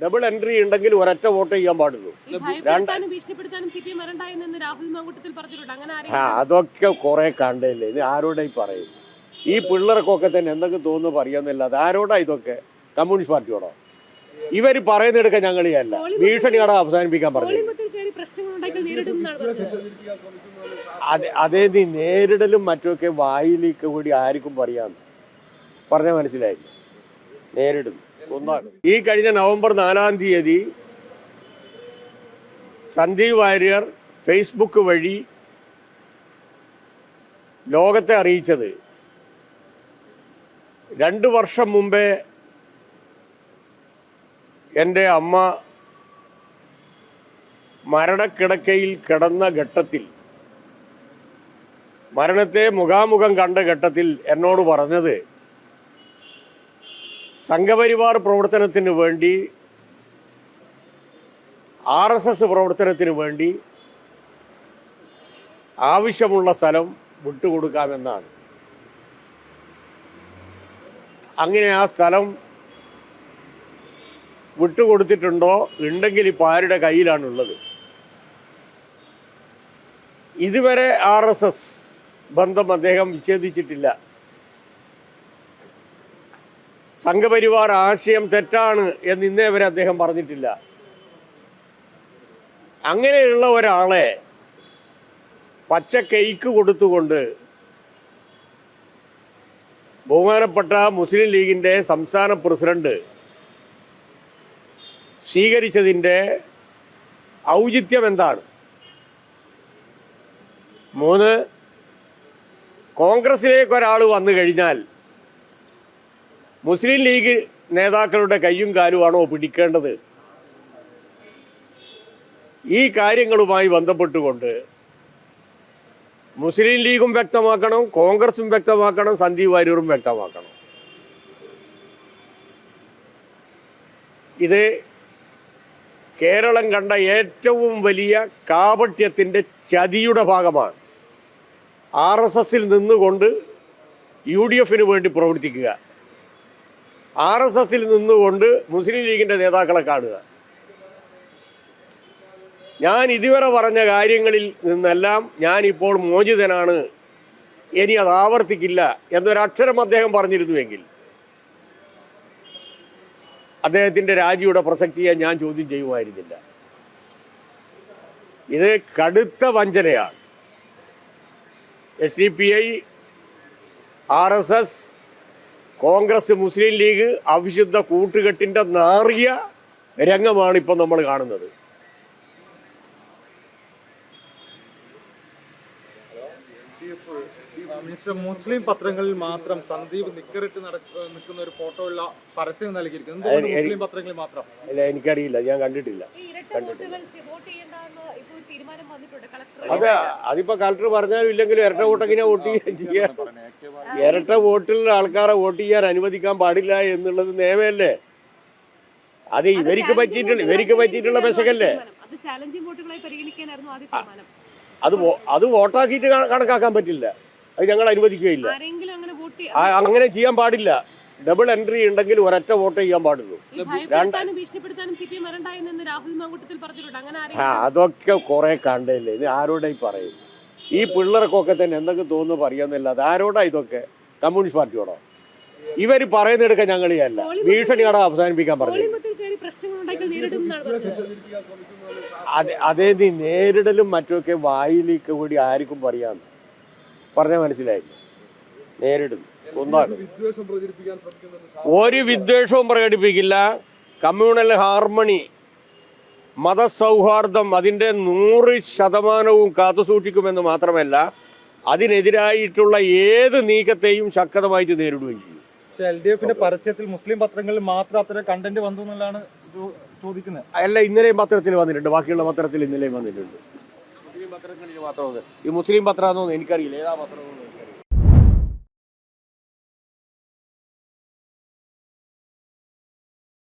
Double entry ഉണ്ടെങ്കിൽ ഒരൊറ്റ vote ചെയ്യാൻ പാടുള്ളൂ. ആ അതൊക്കെ കുറെ കണ്ടല്ലേ? ഇത് ആരോടാ ഈ പറയും. ഈ പിള്ളേർക്കൊക്കെ തന്നെ എന്തൊക്കെ തോന്നുന്നു പറയാന്നല്ലാതെ ആരോടാ ഇതൊക്കെ? കമ്മ്യൂണിസ്റ്റ് പാർട്ടിയോടോ? ഇവർ പറയുന്നെടുക്ക ഞങ്ങൾ ചെയ്യല്ല കട അവസാനിപ്പിക്കാൻ പറഞ്ഞു. അതെ അതേ നീ നേരിടലും മറ്റുമൊക്കെ വായിലേക്ക് കൂടി ആർക്കും പറയാന്ന് പറഞ്ഞ മനസ്സിലായില്ല? നേരിടുന്നു ഒന്നാണ് ഈ കഴിഞ്ഞ നവംബർ നാലാം തീയതി സന്ദീപ് വാര്യർ ഫേസ്ബുക്ക് വഴി ലോകത്തെ അറിയിച്ചത്. രണ്ട് വർഷം മുമ്പേ എന്റെ അമ്മ മരണക്കിടക്കയിൽ കിടന്ന ഘട്ടത്തിൽ മരണത്തെ മുഖാമുഖം കണ്ട ഘട്ടത്തിൽ എന്നോട് പറഞ്ഞത് സംഘപരിവാർ പ്രവർത്തനത്തിന് വേണ്ടി ആർ എസ് എസ് പ്രവർത്തനത്തിന് വേണ്ടി ആവശ്യമുള്ള സ്ഥലം വിട്ടുകൊടുക്കാമെന്നാണ്. അങ്ങനെ ആ സ്ഥലം വിട്ടുകൊടുത്തിട്ടുണ്ടോ ഉണ്ടെങ്കിൽ ഇപ്പോൾ ആരുടെ കയ്യിലാണുള്ളത്? ഇതുവരെ ആർ എസ് എസ് ബന്ധം അദ്ദേഹം വിച്ഛേദിച്ചിട്ടില്ല സംഘപരിവാർ ആശയം തെറ്റാണ് എന്ന് ഇന്നേ വരെ അദ്ദേഹം പറഞ്ഞിട്ടില്ല. അങ്ങനെയുള്ള ഒരാളെ പച്ച കേക്ക് കൊടുത്തുകൊണ്ട് ബഹുമാനപ്പെട്ട മുസ്ലിം ലീഗിന്റെ സംസ്ഥാന പ്രസിഡന്റ് സ്വീകരിച്ചതിന്റെ ഔചിത്യം എന്താണ്? മൂന്ന് കോൺഗ്രസിലേക്ക് ഒരാൾ വന്നു കഴിഞ്ഞാൽ മുസ്ലിം ലീഗ് നേതാക്കളുടെ കയ്യും കാലുമാണോ പിടിക്കേണ്ടത്? ഈ കാര്യങ്ങളുമായി ബന്ധപ്പെട്ടുകൊണ്ട് മുസ്ലിം ലീഗും വ്യക്തമാക്കണം കോൺഗ്രസും വ്യക്തമാക്കണം സന്ദീപ് വാര്യറും വ്യക്തമാക്കണം. ഇത് കേരളം കണ്ട ഏറ്റവും വലിയ കാപട്യത്തിന്റെ ചതിയുടെ ഭാഗമാണ്. ആർ എസ് എസിൽ നിന്നുകൊണ്ട് യു ഡി എഫിന് വേണ്ടി പ്രവർത്തിക്കുക. ആർ എസ് എസിൽ നിന്നുകൊണ്ട് മുസ്ലിം ലീഗിന്റെ നേതാക്കളെ കാണുക. ഞാൻ ഇതുവരെ പറഞ്ഞ കാര്യങ്ങളിൽ നിന്നെല്ലാം ഞാനിപ്പോൾ മോചിതനാണ്. ഇനി അത് ആവർത്തിക്കില്ല എന്നൊരക്ഷരം അദ്ദേഹം പറഞ്ഞിരുന്നുവെങ്കിൽ. അദ്ദേഹത്തിന്റെ രാജിയുടെ പ്രസക്തിയെ ഞാൻ ചോദ്യം ചെയ്യുമായിരുന്നില്ല. ഇത് കടുത്ത വഞ്ചനയാണ്. S D P I R S S Congress Muslim League അവിശുദ്ധ കൂട്ടുകെട്ടിന്റെ നാറിയ രംഗമാണ് ഇപ്പം നമ്മൾ കാണുന്നത്. മിനിസ്റ്റർ മുസ്ലിം പത്രങ്ങളിൽ മാത്രം സന്ദീപ് നിക്കറിട്ട് നിൽക്കുന്ന ഒരു ഫോട്ടോ ഉള്ള പരസ്യം നൽകിയിരിക്കുന്നു. എന്തുകൊണ്ട് മുസ്ലിം പത്രങ്ങളിൽ മാത്രം? അല്ല എനിക്കറിയില്ല. ഞാൻ കണ്ടിട്ടില്ല. അതെ അതിപ്പോ കളക്ടർ പറഞ്ഞാലും ഇല്ലെങ്കിലും ഇരട്ട വോട്ട് എങ്ങനെ വോട്ട് ചെയ്യാൻ ചെയ്യാൻ ഇരട്ട വോട്ടിലുള്ള ആൾക്കാരെ വോട്ട് ചെയ്യാൻ അനുവദിക്കാൻ പാടില്ല എന്നുള്ളത് നിയമമല്ലേ അത് ഇവർക്ക് പറ്റിയിട്ടുള്ള ഇവർക്ക് പറ്റിയിട്ടുള്ള പെശകല്ലേ അത് അത് അത് വോട്ടാക്കിയിട്ട് കണ- കണക്കാക്കാൻ പറ്റില്ല. അത് ഞങ്ങൾ അനുവദിക്കുകയില്ല. ആരെങ്കിലും അങ്ങനെ വോട്ട് അങ്ങനെ ചെയ്യാൻ പാടില്ല. ഡബിൾ എൻട്രി ഉണ്ടെങ്കിൽ ഒരൊറ്റ വോട്ട് ചെയ്യാൻ പാടുള്ളൂ. ആ അതൊക്കെ കുറെ കണ്ടല്ലേ? ഇത് ആരോടായി പറയും? ഈ പിള്ളേർക്കൊക്കെ തന്നെ എന്തൊക്കെ തോന്നുന്നു പറയാന്നല്ലാതെ ആരോടാ ഇതൊക്കെ? കമ്മ്യൂണിസ്റ്റ് പാർട്ടിയോടോ? ഇവർ പറയുന്നെടുക്കാൻ ഞങ്ങൾ ചെയ്യല്ല ഭീഷണിയോടെ അവസാനിപ്പിക്കാൻ പറഞ്ഞു. അതെ അതേ നീ നേരിടലും മറ്റുമൊക്കെ വായിലേക്ക് കൂടി ആർക്കും പറയാന്ന്. പറഞ്ഞ മനസ്സിലായി ഒന്നാണ്. ഒരു വിദ്വേഷവും പ്രകടിപ്പിക്കില്ല. കമ്മ്യൂണൽ ഹാർമണി മതസൗഹാർദ്ദം അതിന്റെ നൂറ് ശതമാനവും കാത്തുസൂക്ഷിക്കുമെന്ന് മാത്രമല്ല അതിനെതിരായിട്ടുള്ള ഏത് നീക്കത്തെയും ശക്തമായിട്ട് നേരിടുകയും ചെയ്യും. പക്ഷെ എൽ ഡി എഫിന്റെ പരസ്യത്തിൽ മുസ്ലിം പത്രങ്ങളിൽ മാത്രം അത്ര കണ്ടന്റ് വന്നു എന്നുള്ളതാണ് ചോദിക്കുന്നത്. അല്ല ഇന്നലെയും പത്രത്തിൽ വന്നിട്ടുണ്ട്. ബാക്കിയുള്ള പത്രത്തിൽ ഇന്നലെയും വന്നിട്ടുണ്ട്. മുസ്ലിം പത്രങ്ങളിൽ മാത്രമേ ഈ മുസ്ലിം പത്രമാണെന്നോ എനിക്കറിയില്ല. ഏതാ പത്രം?